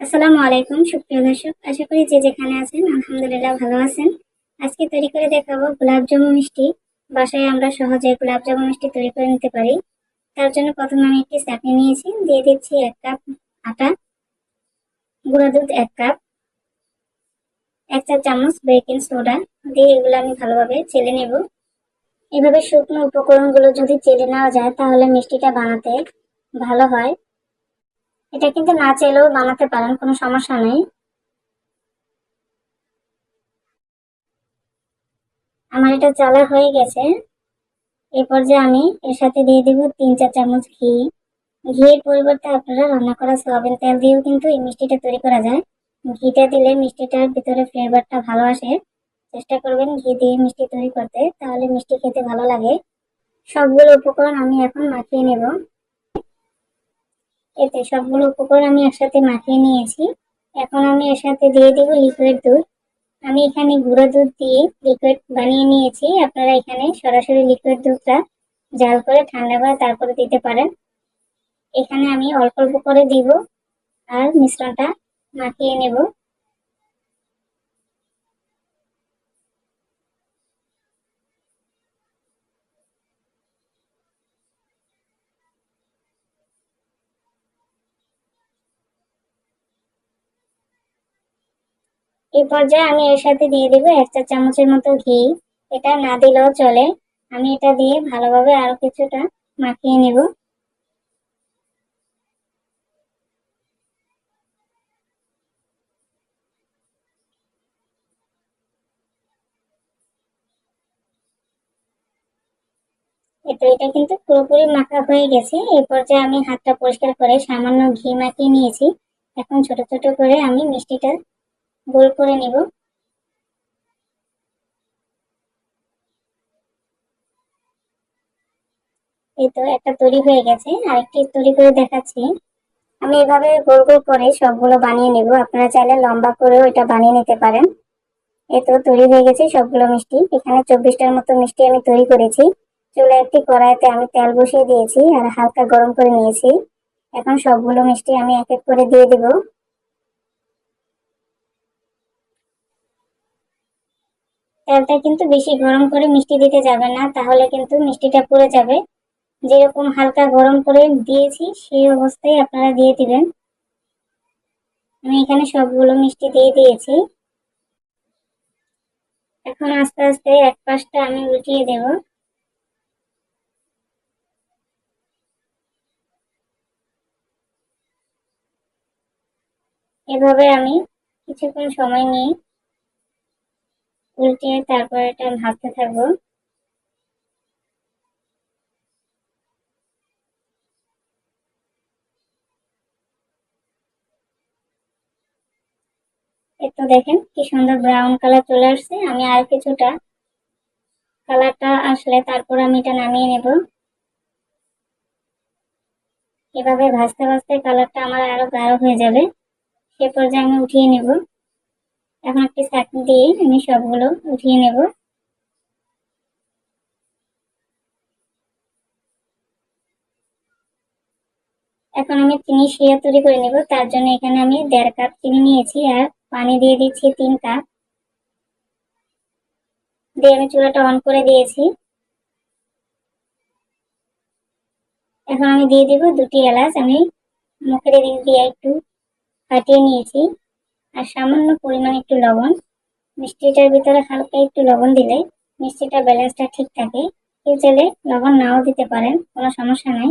আসসালামু আলাইকুম, সুপ্রিয় দর্শক। আশা করি যে যেখানে আছেন, আলহামদুলিল্লাহ ভালো আছেন। আজকে তৈরি করে দেখাবো গোলাপ মিষ্টি। বাসায় আমরা সহজে গোলাপ মিষ্টি তৈরি করে নিতে পারি। তার জন্য প্রথমে আমি একটি চাটনি নিয়েছি। দিয়ে দিচ্ছি এক কাপ আটা, গুঁড়া দুধ এক কাপ, এক চা চামচ বেকিং সোডা। দিয়ে এগুলো আমি ভালোভাবে চেলে নেব। এভাবে শুকনো উপকরণগুলো যদি চেলে নেওয়া যায়, তাহলে মিষ্টিটা বানাতে ভালো হয়। এটা কিন্তু না চাইলেও বানাতে পারেন, কোনো সমস্যা নেই। আমার এটা চালা হয়ে গেছে। এই পর্যায়ে আমি এর সাথে দিয়ে দিব তিন চার চামচ ঘি। ঘিয়ের পরিবর্তে আপনারা রান্না করা সয়াবিন তেল দিয়েও কিন্তু এই মিষ্টিটা তৈরি করা যায়। ঘিটা দিলে মিষ্টিটার ভিতরে ফ্লেভারটা ভালো আসে। চেষ্টা করবেন ঘি দিয়ে মিষ্টি তৈরি করতে, তাহলে মিষ্টি খেতে ভালো লাগে। সবগুলো উপকরণ আমি এখন মাখিয়ে নেব। এতে সবগুলো উপকরণ আমি একসাথে মাখিয়ে নিয়েছি। এখন আমি এর সাথে দিয়ে দেবো লিকুইড দুধ। আমি এখানে গুঁড়ো দুধ দিয়ে লিকুইড বানিয়ে নিয়েছি। আপনারা এখানে সরাসরি লিকুইড দুধটা জাল করে ঠান্ডা করে তারপরে দিতে পারেন। এখানে আমি অল্প অল্প করে দিব আর মিশ্রণটা মাখিয়ে নেব। এই পর্যায়ে আমি এর সাথে দিয়ে দিব এক চা চামচের মতো ঘি। এটা না দিলেও চলে। আমি এটা দিয়ে ভালোভাবে আরও কিছুটা মাখিয়ে নেব। এটা কিন্তু পুরোপুরি মাখা হয়ে গেছে। এই পর্যায়ে আমি হাতটা পরিষ্কার করে সামান্য ঘি মাখিয়ে নিয়েছি। এখন ছোট ছোট করে আমি মিষ্টিটা গোল করে নিব। এই একটা তৈরি হয়ে গেছে, আরেকটি তৈরি করে দেখাচ্ছি। আমি এভাবে গোল গোল করে সবগুলো বানিয়ে নেব। আপনারা চাইলে লম্বা করেও এটা বানিয়ে নিতে পারেন। এই তো তৈরি হয়ে গেছে সবগুলো মিষ্টি। এখানে চব্বিশটার মতো মিষ্টি আমি তৈরি করেছি। চুলে একটি কড়াইতে আমি তেল বসিয়ে দিয়েছি আর হালকা গরম করে নিয়েছি। এখন সবগুলো মিষ্টি আমি এক এক করে দিয়ে দিব। তেলটা কিন্তু বেশি গরম করে মিষ্টি দিতে যাবে না, তাহলে কিন্তু মিষ্টিটা পুড়ে যাবে। যেরকম হালকা গরম করে দিয়েছি, সেই অবস্থায় আপনারা দিয়ে দিবেন। আমি এখানে সবগুলো মিষ্টি দিয়ে দিয়েছি। এখন আস্তে আস্তে এক পাশটা আমি উল্টিয়ে দেব। এভাবে আমি কিছুক্ষণ সময় নিয়ে উল্টে তারপর এটা ভাজতে থাকব। একটু দেখেন কি সুন্দর ব্রাউন কালার চলে আসছে। আমি আর কিছুটা কালারটা আসলে তারপর আমি এটা নামিয়ে নেব। এভাবে ভাজতে ভাজতে কালারটা আমার আরও গাঢ় হয়ে যাবে। সে পর্যায়ে আমি উঠিয়ে নেব। এখন একটি চাটনি দিয়ে আমি সবগুলো উঠিয়ে নেব। এখন আমি চিনি শিরা তৈরি করে নেব, তার জন্য এখানে আমি দেড় কাপ চিনি নিয়েছি আর পানি দিয়ে দিচ্ছি তিন কাপ। দিয়ে আমি চুলাটা অন করে দিয়েছি। এখন আমি দিয়ে দিব দুটি এলাচ, আমি মুখের দিক দিয়ে একটু ফাটিয়ে নিয়েছি। আর সামান্য পরিমাণ একটু লবণ। মিষ্টিটার ভিতরে হালকা একটু লবণ দিলে মিষ্টিটার ব্যালেন্সটা ঠিক থাকে। কেউ চাইলে লবণ নাও দিতে পারেন, কোনো সমস্যা নাই।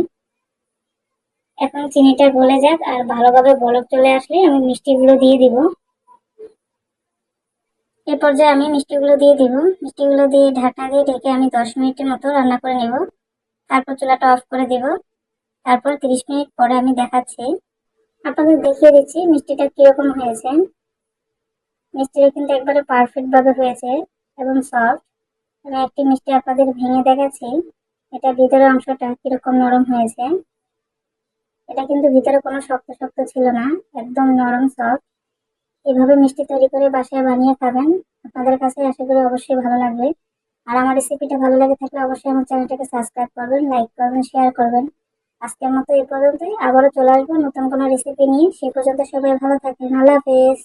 এখন চিনিটা গলে যাক আর ভালোভাবে বলক চলে আসলে আমি মিষ্টিগুলো দিয়ে দিব। এ পর্যায়ে আমি মিষ্টিগুলো দিয়ে দিব। মিষ্টিগুলো দিয়ে ঢাকা দিয়ে ঢেকে আমি দশ মিনিটের মতো রান্না করে নেব। তারপর চুলাটা অফ করে দেব। তারপর তিরিশ মিনিট পরে আমি দেখাচ্ছি। আপনাদের দেখিয়ে দিচ্ছি মিষ্টিটা কীরকম হয়েছে। মিষ্টিটা কিন্তু একবারে পারফেক্ট ভাবে হয়েছে এবং সফট আমি একটি মিষ্টি আপনাদের ভেঙে দেখাচ্ছি। এটা ভিতরের অংশটা কীরকম নরম হয়েছে। এটা কিন্তু ভিতরে কোনো শক্ত শক্ত ছিল না, একদম নরম সফট এভাবে মিষ্টি তৈরি করে বাসায় বানিয়ে খাবেন, আপনাদের কাছে আশা করি অবশ্যই ভালো লাগবে। আর আমার রেসিপিটা ভালো লাগে থাকলে অবশ্যই আমার চ্যানেলটাকে সাবস্ক্রাইব করবেন লাইক করবেন শেয়ার করবেন। আজকের মতো এই পর্যন্তই। আবারও চলে আসব নতুন কোনো রেসিপি নিয়ে। সেই পর্যন্ত সবাই ভালো থাকেন আল্লাহ হাফেজ।